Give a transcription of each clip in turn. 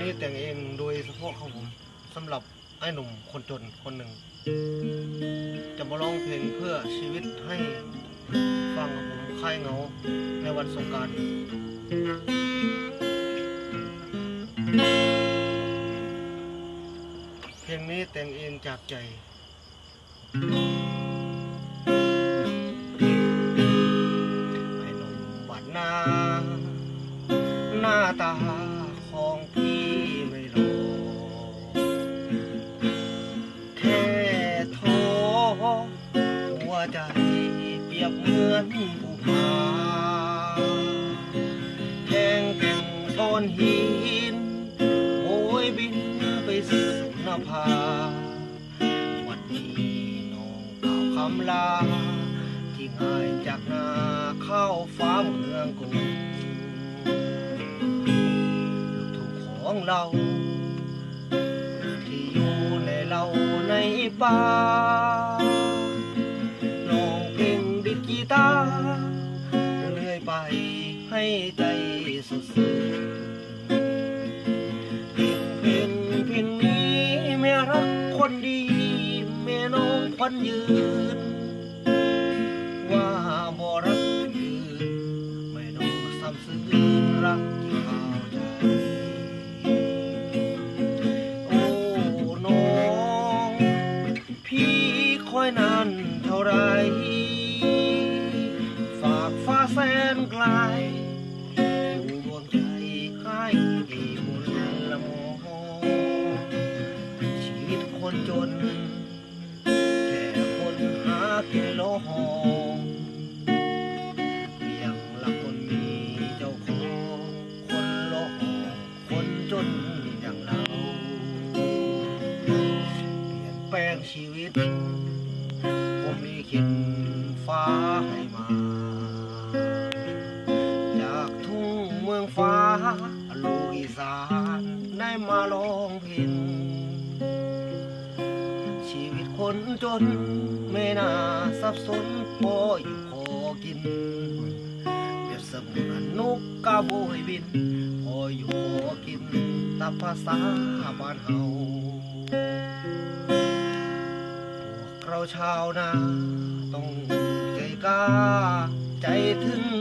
นี้แต่งเองโดยเฉพาะของผมสำหรับไอ้หนุ่มคนจนคนหนึ่ง จะมาร้องเพลงเพื่อชีวิตให้ฟังกับผมคลายเหงาในวันสงกรารเพลงนี้แต่งเองจากใจไอ้หนุ่มบัดหน้าหน้าตา เปรียบเหมือนภูผาแห้งแก่งโทนหินโอยบินไปสู่นภาวันนี้น้องกล่าวคำลา ที่ง่ายจากนาเข้าฟ้าเมืองกรุงลูกทุ่งของเราที่อยู่ในเราในป่า กีตาร์เลื่อยไปให้ใจสุดสุดเพลงเพลงเพลงนี้แม่รักคนดี แม่น้องควันยืน ว่าบ่รักยืนไม่น้องซ้ำซื้อรักที่เข้าใจโอ้น้อง พี่คอยนานเท่าไร นไกลอยู่ดวงใจให้บุญละโมชีวิตคนจน แค่คนหากินโลหองเพียงละคนมีเจ้าของคนโลหองคนจนอย่างเรา เปลี่ยนแปลงชีวิต องฟ้า ลูกอีสานได้มาลองเพลงชีวิตคนจนไม่น่าสับสนพออยู่พอกินเปรียบเสมือนนกกาโบยบิน พออยู่พอกินตามภาษาบ้านเฮาพวกเราชาวนาต้องใจกล้าใจถึง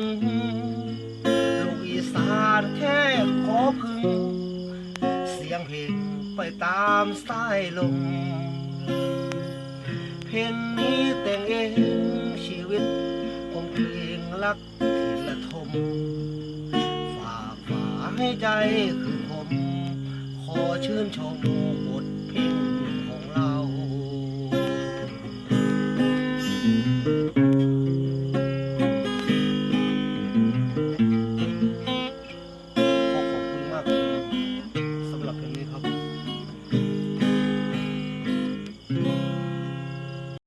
ไปตามสายลม เพลงนี้แต่งเองชีวิตคงเพลงรักที่ละทมฝากฝาให้ใจคือผม ขอชื่นชมหั